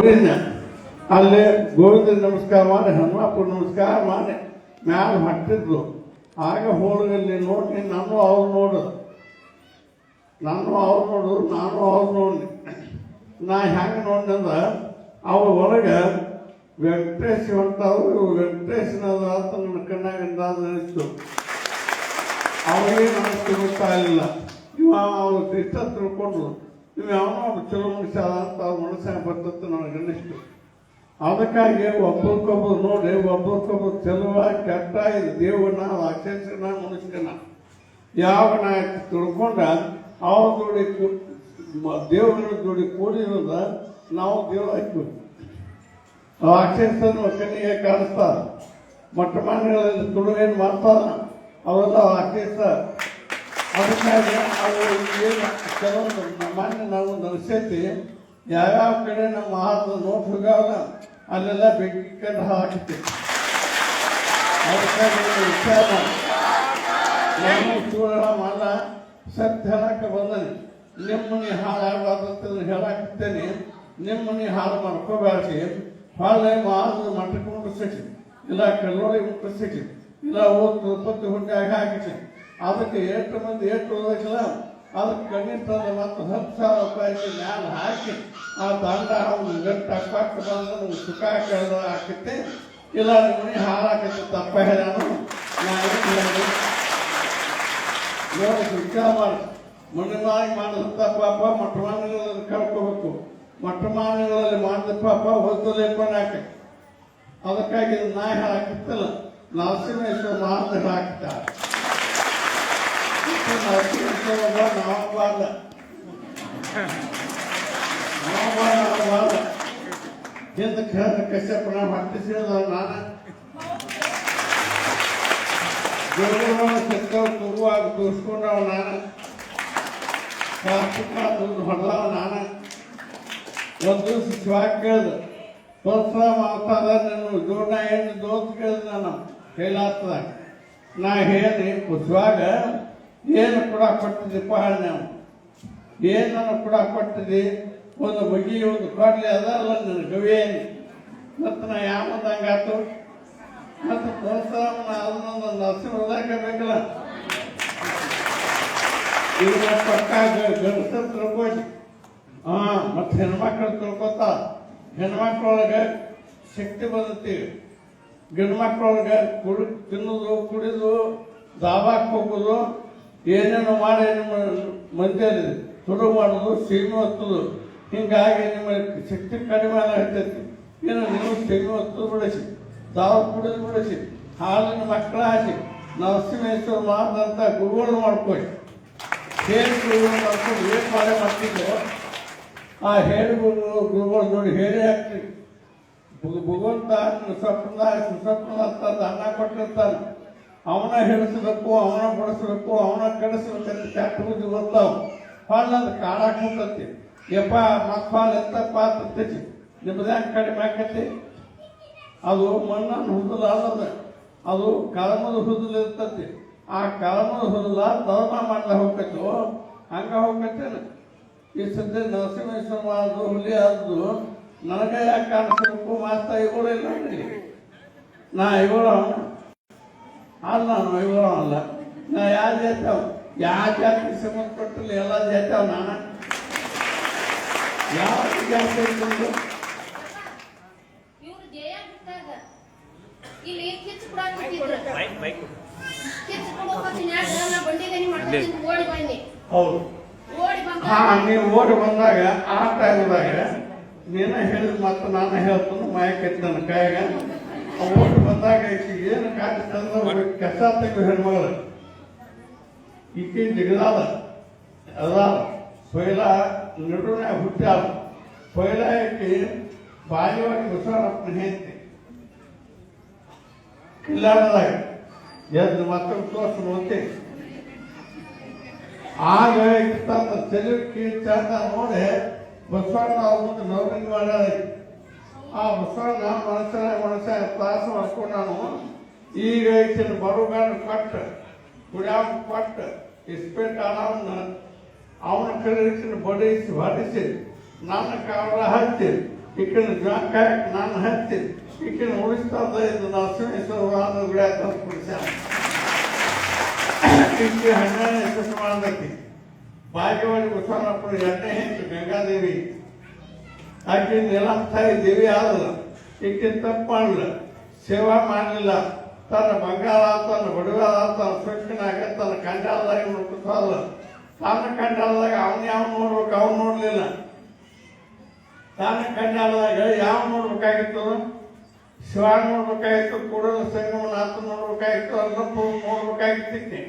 ಅಲ್ಲಿ ಗೋವಿಂದ ನಮಸ್ಕಾರ ಮಾಡಿ ಹನುಮಪ್ಪ ನಮಸ್ಕಾರ ಮಾಡಿ, ಮ್ಯಾಲ ಹಟ್ಟಿದ್ರು ಆಗ ಹೋಳಿಗಲ್ಲಿ ನೋಡಿ, ನಾನು ಅವ್ರು ನೋಡು. ನಾನು ಅವ್ರು ನೋಡು, ನಾನು ಅವ್ರು ನೋಡಿ ನಾ ಹೆಂಗೆ ನೋಡಿದಂದ್ರೆ ಅವ್ರ ಒಳಗೆ ವೆಂಕಟೇಶ್ ಹೊಂಟಾವು ವೆಂಕಟೇಶನದ ಅಂತ ನನ್ನ ಕಣ್ಣಾಗಿಂದ ನೆನೆಸ್ತು ಅವರಿಗೆ ನಮಗೆ ಇಲ್ಲ ಇವ ಅವ್ರು ಇಷ್ಟ ತಿಳ್ಕೊಂಡ್ರು ಇವ ಯಾವನೋ ಒಬ್ಬ ಚಲೋ ಮನುಷ್ಯ ಅಂತ ಅವ್ರ ಮನಸ್ಸಿನ ಬರ್ತತ್ತು ನನಗೆ ಅನ್ನಿಸ್ತು. ಅದಕ್ಕಾಗಿ ಒಬ್ಬರಿಗೊಬ್ಬರು ನೋಡಿ ಒಬ್ಬರಿಗೊಬ್ಬರು ಚಲುವ ಕೆಟ್ಟ ಇದು ದೇವನ ರಾಕ್ಷಸನ ಮನುಷ್ಯನ ಯಾವ ನಾ ತಿಳ್ಕೊಂಡ ಅವ್ರ ಜೋಡಿ ದೇವರ ಜೋಡಿ ಕೂಡಿರೋದ ನಾವು ದೇವ್ರ ಹಾಕಿ ರಾಕ್ಷಸನ ಕಣ್ಣಿಗೆ ಕಾಣಿಸ್ತಾರ ಮೊಟ್ಟ ಮನೆಗಳಲ್ಲಿ ತುಳುವೇನು ಮಾಡ್ತಾರ ಅವೆಲ್ಲ ರಾಕ್ಷಸ. ಅದಕ್ಕಾಗಿ ಅವರು ಏನು ಕೆಲವೊಂದು ಮಾನ್ಯ ಯಾವ ಯಾವ್ಯಾವ ಕಡೆ ನಮ್ಮ ಆಹಾರದ ನೋಟ್ ಹೋಗ್ಯಾವಲ್ಲ ಅಲ್ಲೆಲ್ಲ ಬೆಂಕಿಕೊಂಡು ಹಾಕಿತ್ತು ಒಂದು ವಿಚಾರ. ನಾನು ಚೂಡ ಮಾಡ ಸತ್ಯ ಹೇಳಕ್ಕೆ ಬಂದನೆ ನಿಮ್ಮನಿ ಹಾಳಾಗಬಾರ್ದಂತ ಹೇಳಾಕತ್ತೇನೆ ನಿಮ್ಮನ್ನ ಹಾಳು ಮಾಡ್ಕೋಬೇಡಿ ಹಾಳೆ ಮಾತು ಮಠಕ್ಕೆ ಮುಟ್ಟಿಸಿ ಇಲ್ಲ ಕಲ್ಲೋಳಿ ಮುಟ್ಟಿಸಿ ಇಲ್ಲ ಓದ್ ತಿರುಪತಿ ಹುಂಡಿಯಾಗಿ ಹಾಕಿಸಿ ಅದಕ್ಕೆ ಎಷ್ಟು ಮಂದಿ ಎಷ್ಟು ಓದಕ್ಕಿಲ್ಲ ಅದಕ್ಕೆ ಕಣ್ಣಿನ ತಂದ ಮತ್ತು ಹತ್ತು ಸಾವಿರ ರೂಪಾಯಿ ಮ್ಯಾಲ ಹಾಕಿ ಆ ದಂಡ ಅವ್ನು ಗಂಟು ಅಕ್ಕಟ್ಟು ಬಂದು ಸುಖ ಕೇಳ್ದ ಹಾಕಿತ್ತೆ ಇಲ್ಲ ನಿಮ್ಮನಿ ಹಾಳಾಕತ್ತೆ ತಪ್ಪ ಹೇಳ್ಯಾನು. ನಾನು ನೋಡಿ ವಿಚಾರ ಮಾಡಿ. ಮಣ್ಣಿನಾಗಿ ಮಾಡಿದಂಥ ಪಾಪ ಮಠಮಾನಗಳಲ್ಲಿ ಕಳ್ಕೋಬೇಕು. ಮಠಮಾನಗಳಲ್ಲಿ ಮಾಡಿದ ಪಾಪ ಹೊತ್ತಲೇಪನಾಕ ಅದಕ್ಕಾಗಿ ಇದು ನಾ ಹೇಳಾಕಿತ್ತಲ್ಲ ನರಸಿಂಹೇಶ್ವರ ಮಹಾಂತ ಹಾಕಿದ್ದಾರೆ. ನಾವು ಬಾರ್ದ ನಾವು ಬಾರ್ದ ನಾವು ಹಿಂದೆ ಕೇಳ ಕಶ್ಯಪನ ಹೊಟ್ಟಿಸಿದ ನಾನು ದೇವರನ್ನ ಕೆತ್ತವ್ ಗುರುವಾಗಿ ತೋರಿಸ್ಕೊಂಡವ ನಾನು ಕಾರ್ತಿಕ ದುಡ್ಡು ಹೊಡೆದವ ನಾನು ಒಂದು ದಿವಸ ಶಿವಾಗ ಕೇಳ್ದು ತೋರ್ಸ ಮಾತಾಡ ನೀನು ಜೋಡ ಏನು ದೋಸ್ತ ಕೇಳ್ದೆ ನಾನು ಕೈಲಾತದಾಗ ನಾ ಹೇಳಿ ಶಿವಾಗ ಏನು ಕೂಡ ಕೊಟ್ಟಿದೆ ನಾವು ಏನು ಕೂಡ ಕೊಟ್ಟಿದ್ದಿ? ಒಂದು ಬಗೆ ಒಂದು ಕೊಡಲಿ ಅದಲ್ಲ ನನ್ನ ಗವಿಯೇನು ಮತ್ತು ನಾ ಯಾವತ್ತಂಗಾತು ಮತ್ತು ಪ್ರೋತ್ಸಾಹವನ್ನು ಅದನ್ನೊಂದು ನರಸಿಂಹದಾಗ ಬೇಕಲ್ಲ. ಈಗ ಪಕ್ಕ ಗಂಡಸರು ತಿಳ್ಕೊಳ್ಳಿ ಹಾಂ, ಮತ್ತು ಹೆಣ್ಮಕ್ಳು ತಿಳ್ಕೊತ. ಹೆಣ್ಮಕ್ಳೊಳಗೆ ಶಕ್ತಿ ಬಂದತಿ. ಗಂಡ್ಮಕ್ಳೊಳಗೆ ಕುಡಿ, ತಿನ್ನೋದು, ಕುಡಿದು ದಾಬಾಕ್ ಹೋಗೋದು ಏನೇನು ಮಾಡಿ ನಿಮ್ಮ ಮಂದಿಯಲ್ಲಿ ಶುರು ಮಾಡೋದು ಸೀಮೆ ಹೊತ್ತದು. ಹಿಂಗಾಗಿ ನಿಮ್ಮ ಶಕ್ತಿ ಕಡಿಮೆ ಆಗ್ತೈತಿ. ಏನು ನೀವು ಸೀಮೆ ಹೊತ್ತು ಬಿಡಿಸಿ ದಾವ ಕುಡಿದು ಬಿಡಿಸಿ, ಹಾಲಿನ ಮಕ್ಕಳ ಹಾಕಿ, ನರಸಿಂಹೇಶ್ವರ ಮಾಡಿದಂಥ ಗುರುಗಳು ಮಾಡ್ಕೊಳ್ಳಿ. ಹೇಳಿ ಗುರುಗಳು ಮಾಡ್ಕೊಂಡು ಏನು ಮಾಡಿ ಮಾಡ್ತಿದ್ದೋ ಆ ಹೇಳಿ ಗುರುಗಳು ಗುರುಗಳು ನೋಡಿ ಹೇಳಿ ಹಾಕ್ತೀವಿ ಭಗ- ಭಗವಂತ ಸ್ವಪ್ನ ಸುಸಪ್ನ ಅಂತ ಅನ್ನ ಕೊಟ್ಟಿರ್ತಾನೆ. ಅವನ ಹಿಡಿಸ್ಬೇಕು ಅವನ ಬಡಿಸ್ಬೇಕು ಅವನ ಕಡಿಸ್ಬೇಕಂತ ಕೆಟ್ಟ ಬರ್ತಾವ ಹೊಳ್ಳ ಅದು ಕಾಡಾಕ್ ಹೋಗ್ತತಿ. ಯಪ್ಪ ಮಕ್ಕ ಹಾಲು ಎಂತಪ್ಪ ಅಂತೈತಿ ನಿಮ್ದು ಹೆಂಗೆ ಕಡಿಮೆ ಆಕತಿ? ಅದು ಮಣ್ಣನ್ನು ಹುಡುಲ ಅಲ್ಲದ ಅದು ಕಳಮದ ಹುದುಲ್ ಇರ್ತತಿ ಆ ಕಳಮದ ಹುದುಲ ಧರ್ಮ ಮಾಡ್ಲ ಹೋಗ್ತೈತು? ಹಂಗ ಹೋಗ್ತೇನ ಈ ಸದ್ಯ ನರಸಿಂಹೇಶ್ವರ ಅದು ಹುಲಿ ಅದು ನನಗೆ ಯಾಕೆ ಕಾಣಿಸ್ಬೇಕು? ಮಾಸ್ತ ಇವರು ಇಲ್ಲ ನಾ ಇವರು ಅಲ್ಲ ನಾನು ಇವರು ಅಲ್ಲ. ನಾ ಯಾರು ಜಾತ್ಯಾವ ಯಾವ ಜಾತಿ ಸಂಬಂಧಪಟ್ಟಿಲ್ಲ ಎಲ್ಲ ಜಾತ್ಯಾವ ನಾನು ಯಾವ ಜಾತಿ ಇಲ್ಲಿ ಕಿಚ್ಚು ಕಿಚ್ಚು ಮಾಡ್ಕೊಂಡು ಓಡಿ ಬನ್ನಿ. ಹೌದು. ಹಾ ನೀವು ಓಡಿ ಬಂದಾಗ ಆ ಟೈಮ್ದಾಗ ನೀನ ಹೇಳಿದ ಮತ್ತೆ ನಾನು ಹೇಳ್ತೀನಿ ಮಾಯಕೈತಿ ನನ್ನ ಕೈಯಾಗ. ಓಡಿ ಬಂದಾಗ ಏನು ಕಾಣಿಸ್ತಂದ್ರೆ ಕೆಲಸ ತೆಗೆದು ಹೆಣ್ಮಗಳು. ಈಕಿ ಜಿಗದಾದ ಅದಾದ ಸೊಯ್ಲ ನಡುವೆ ಹುಟ್ಟಾದ ಸೊಯ್ಲ ಈಕಿ ಬಾಲ್ಯವಾಗಿ ಬಸವಣ್ಣಪ್ಪನ ಹೆಂಡತಿ ಕಲ್ಯಾಣದಾಗ ಎದ್ದು ಮತ್ತೊಂದು ತೋರ್ಸಿ ನೋಡ್ತೇವೆ ಆಗ ತನ್ನ ತೆಲುಗು ಚಂದ ನೋಡಿ ಬಸವಣ್ಣ ಅವ್ರ ಮುಂದೆ ನೌಕರಿ ಮಾಡ್ಯಾರ ಆ ಹೊಸನ ಮನುಷ್ಯನ ಮನುಷ್ಯ ತ್ರಾಸ ಮಾಡ್ಕೊಂಡು ನಾನು ಈಗ ಈಗಿನ ಬರುಗಾನ ಕೊಟ್ಟು ಕುಡಿಯಾಮ ಕೊಟ್ಟು ಇಸ್ಪೇಟ್ ಅವನ್ನ ಅವನ ಕಡೆ ಬಡಿಸಿ ಹೊಡಿಸಿ ನನ್ನ ಕಾವಲ ಹತ್ತಿ, ಈಕಿನ ಜಾಕ ನಾನು ಹತ್ತಿ, ಈಕಿನ ಉಳಿಸ್ತಾ ಇದ್ದು ನರಸಿಂಹೇಶ್ವರ ಗುಡಿ ತಂದು ಕುಡಿಸ್ಯಾನ ಈಕೆ ಹನ್ನೆರಡನೇ ಶತಮಾನದಕ್ಕೆ ಭಾಗ್ಯವಾಡಿ ಬಸವಣ್ಣಪ್ಪನ ಎರಡನೇ ಹೆಂಡತಿ ಗಂಗಾದೇವಿ. ಆಕೆ ನೆಲಾಗ್ತಾ ದೇವಿ ಆದ್ರೆ ಈಕೆ ತಪ್ಪು ಸೇವಾ ಮಾಡಲಿಲ್ಲ. ತನ್ನ ಬಂಗಾರ ತನ್ನ ಬಡವಾದ ತನ್ನ ಸೊಕ್ಕಿನಾಗ ತನ್ನ ಕಂಡಾಲದಾಗ ನೋಡ್ಕೊತಾರಲ್ಲ ತನ್ನ ಕಂಡಾಲದಾಗ ಅವನು ಯಾವ ನೋಡ್ಬೇಕು, ಅವ್ನು ನೋಡಲಿಲ್ಲ. ತನ್ನ ಕಂಡಾಲದಾಗ ಯಾವ ನೋಡ್ಬೇಕಾಗಿತ್ತು? ಶಿವ ನೋಡ್ಬೇಕಾಗಿತ್ತು ಕೂಡಲ ಸಂಗಮನಾಥ ನೋಡ್ಬೇಕಾಗಿತ್ತು ಅಲ್ಲಪ್ಪ ನೋಡ್ಬೇಕಾಗಿತ್ತು.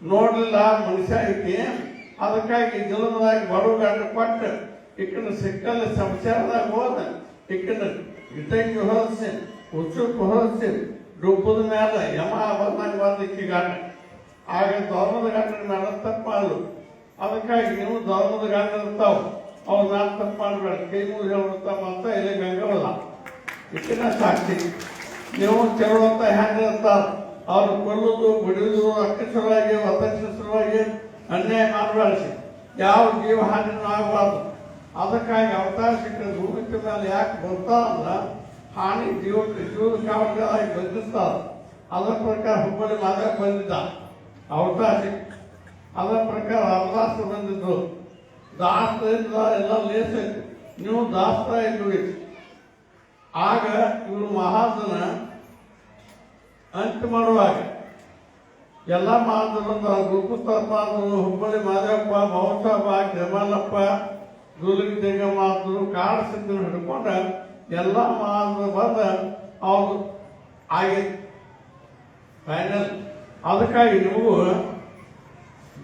ನೋಡಲಿಲ್ಲ ಮನುಷ್ಯ ಐತಿ ಅದಕ್ಕಾಗಿ ಜಲಮದಾಗ ಬಡವ ಗಂಡ ಕೊಟ್ಟು ಇಕ್ಕನ ಸಿಕ್ಕಲ್ಲ ಸಂಸಾರದಾಗ ಹೋದ ಇಕ್ಕನ ಇಟ್ಟಂಗಿ ಹೊರಸಿ ಉಚ್ಚುಪ್ಪು ಹೊರಸಿ ಡುಬ್ಬದ ಮೇಲೆ ಯಮ ಬಂದಂಗೆ ಬಂದಿಕ್ಕಿ ಗಂಡ. ಆಗ ಧರ್ಮದ ಗಂಡನ ತಪ್ಪು ತಪ್ಪಾಳು ಅದಕ್ಕಾಗಿ ನೀವು ಧರ್ಮದ ಗಂಡ ಇರ್ತಾವ. ಅವ್ರು ನಾನು ತಪ್ಪು ಮಾಡಬೇಡ. ಕೈ ಮೂರು ಹೇಳ್ಬಿಡ್ತಾವ ಅಂತ ಇಲ್ಲಿ ಗಂಗವಲ್ಲ ಇಟ್ಟಿನ ಸಾಕ್ಷಿ. ನೀವು ಕೆಲವಂತ ಹೆಂಗೆ ಇರ್ತಾರ? ಅವ್ರು ಕೊಲ್ಲೋದು, ಬಿಡುವುದು ಒತ್ತಕ್ಷ ಸಲುವಾಗಿ ಅನ್ಯಾಯ ಮಾಡಬಾರ್ದು. ಯಾವ ಜೀವ ಹಾನಿನೂ ಆಗಬಾರ್ದು. ಅದಕ್ಕಾಗಿ ಅವತಾರ ಸಿಕ್ಕ ಭೂಮಿಕ ಮೇಲೆ ಯಾಕೆ ಬರ್ತಾರಲ್ಲ ಹಾನಿ ಜೀವಕ್ಕೆ ಜೀವನ ಕಾವಲಿಗಾಗಿ ಬಂದಿರ್ತಾರ. ಅದರ ಪ್ರಕಾರ ಹುಬ್ಬಳ್ಳಿ ಮಾದಕ ಬಂದಿದ್ದ. ಅವತಾರ ಅದರ ಪ್ರಕಾರ ಅವಕಾಶ ಬಂದಿದ್ರು. ದಾಸರಿಂದ ಎಲ್ಲ ಲೇಸ ನೀವು ದಾಸ್ತ ಇದ್ವಿ. ಆಗ ಇವರು ಮಹಾಜನ ಅಂತ್ಯ ಮಾಡುವಾಗ ಎಲ್ಲ ಮಹಾಜನ ಗುರುಪುಸ್ತಪ್ಪ ಹುಬ್ಬಳ್ಳಿ ಮಾದೇವಪ್ಪ ಮಹೋತ್ಸವ ಜಮಲಪ್ಪ ದುಲಿಗೆ ಮಾತ್ರ ಕಾಡ ಸಿದ್ಧನ ಹಿಡ್ಕೊಂಡು ಎಲ್ಲ ಮಾತ್ರ ಬಂದ ಅವ್ರು ಆಗಿ ಫೈನಲ್ ಅದಕ್ಕಾಗಿ ನೀವು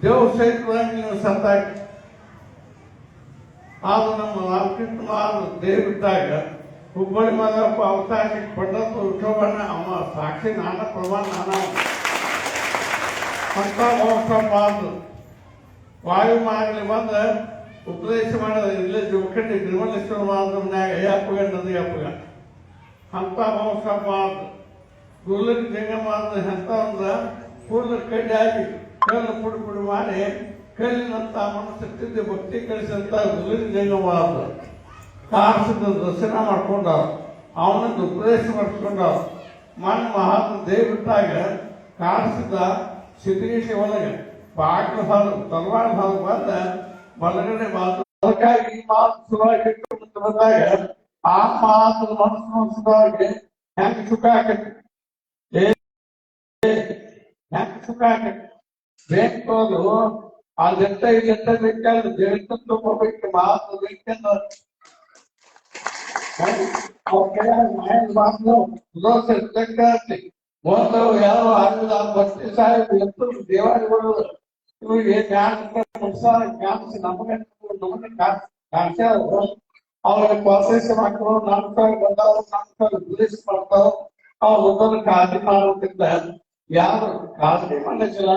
ದೇವ್ ಸಹಿತ ನೀವು ಸತ್ತಾಕಿ ಆದ್ರೆ ನಮ್ಮ ರಾಮಕೃಷ್ಣ ದೇವಿದ್ದಾಗ ಹುಬ್ಬಳ್ಳಿ ಮಾದಪ್ಪ ಅವತಾರಕ್ಕೆ ಪಂಡತ್ತು ವಿಠೋಬಣ್ಣ ಅಮ್ಮ ಸಾಕ್ಷಿ ನಾನ ಪ್ರಮಾಣ ನಾನ. ಅಂತ ಮಹೋತ್ಸವ ಮಾತು. ವಾಯು ಮಾಡಲಿ ಬಂದ ಉಪದೇಶ ಮಾಡೋದು ಇಲ್ಲೇ ಜೋಕಂಡಿ ನಿರ್ಮಲೇಶ್ವರ ಮನ್ಯಾಗ ಅಯ್ಯಪ್ಪಗ ನದಿ ಅಪ್ಪಗ. ಅಂತ ಮಹೋತ್ಸವ ಮಾತು ಜಂಗ ಜಂಗಮಾದ ಅಂತ ಒಂದ ಕೂದಲು ಕಡ್ಡಿ ಹಾಕಿ ಕಲ್ಲು ಪುಡಿ ಪುಡಿ ಮಾಡಿ ಕಲ್ಲಿನಂತ ಮನಸ್ಸು ತಿದ್ದು ಭಕ್ತಿ ಕಳಿಸಂತ ಜಂಗ ಜಂಗಮಾದ ಕಾಸಿದ ದರ್ಶನ ಮಾಡ್ಕೊಂಡ ಅವನನ್ನು ಉಪದೇಶ ಮಾಡಿಸ್ಕೊಂಡ ಮನ್ ಮಹಾತ್ಮ ದೇವಿಟ್ಟಾಗ ಕಾಡಿಸಿದ ಸಿದ್ಧೇಶ ಒಳಗೆ ಬಾಗಿಲು ಹಾಲು ತಲವಾರ ಹಾಲು ಬಂದ ಬಲಗಡೆ ಮಾತು ಅದಕ್ಕಾಗಿ ಈ ಮಾತು ಸುಲಭವಾಗಿ ಮುಂದೆ ಬಂದಾಗ ಆ ಮಾತು ಮನಸ್ಸು ಸುಲಭವಾಗಿ ಹೆಂಗ್ ಸುಖ ಆಕತಿ ಹೆಂಗ್ ಸುಖ ಆಕತಿ ಬೇಕು ಅದೆಂತ ಇದೆಂತ ಬೇಕಾದ್ರೆ ದೇವಸ್ಥಾನ ತಗೋಬೇಕು ಮಾತು ಬೇಕೆಂದ್ರೆ ಮೋಸವು ಯಾರು ಆಗಿಲ್ಲ ಭಕ್ತಿ ಸಾಹೇಬ್ ಎತ್ತು ದೇವಾಲಯಗಳು ಇವ್ರಿಗೆ ಜ್ಞಾನ ಸಂಸಾರ ಜ್ಞಾನಿಸಿ ನಮಗೆ ನಮಗೆ ಕಾಣಿಸ್ಯಾರ ಅವ್ರಿಗೆ ಪ್ರೋತ್ಸಾಹ ಮಾಡ್ತಾರೋ ನಮ್ಗೆ ಬಂದವರು ನಮ್ಗೆ ಉದ್ದೇಶ ಮಾಡ್ತಾರೋ ಅವ್ರು ಒಂದೊಂದು ಕಾಳಜಿ ಮಾಡೋದ್ರಿಂದ ಯಾರು ಕಾಳಜಿ ಮಾಡಿಸಿಲ್ಲ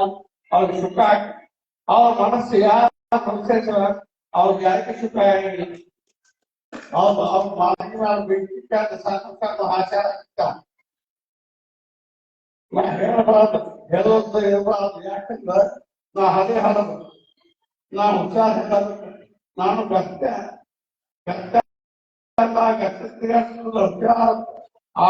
ಅವ್ರಿಗೆ ಸುಖ ಆಗಿ- ಅವ್ರ ಮನಸ್ಸು ಯಾರು ಸಂಶಯಿಸಿಲ್ಲ ಅವ್ರಿಗೆ ಯಾಕೆ ಸುಖ ಆಗಿಲ್ಲ ಅವ್ರು ಅವ್ರ ಮಾತಿನ ವ್ಯಕ್ತಿತ್ವ ಸಾಕು ಆಚಾರ ಇತ್ತ ನಾ ಹೇಳಬಾರ್ದು ಹೇಳೋದು ಇರಬಾರ್ದು ಯಾಕಂದ್ರೆ ನಾ ಹದೇ ಹಡದು ನಾ ಹುಷಾರ್ ಹೇಳೋದು ನಾನು ಗತ್ಯ ಗತ್ಯ ಗತ್ಯ ಆ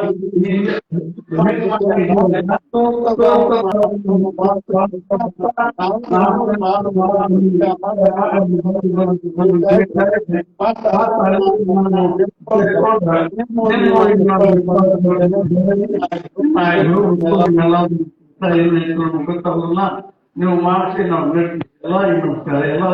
ಇಲ್ಲಿ ಬಾ, ಇಲ್ಲಿ ಬಾ, ಇಲ್ಲಿ ಬಾ. ಅದೇ ನೀವು ಮಾಡಿಸಿ ನಾವು ಎಲ್ಲ ನಮಸ್ಕಾರ ಎಲ್ಲ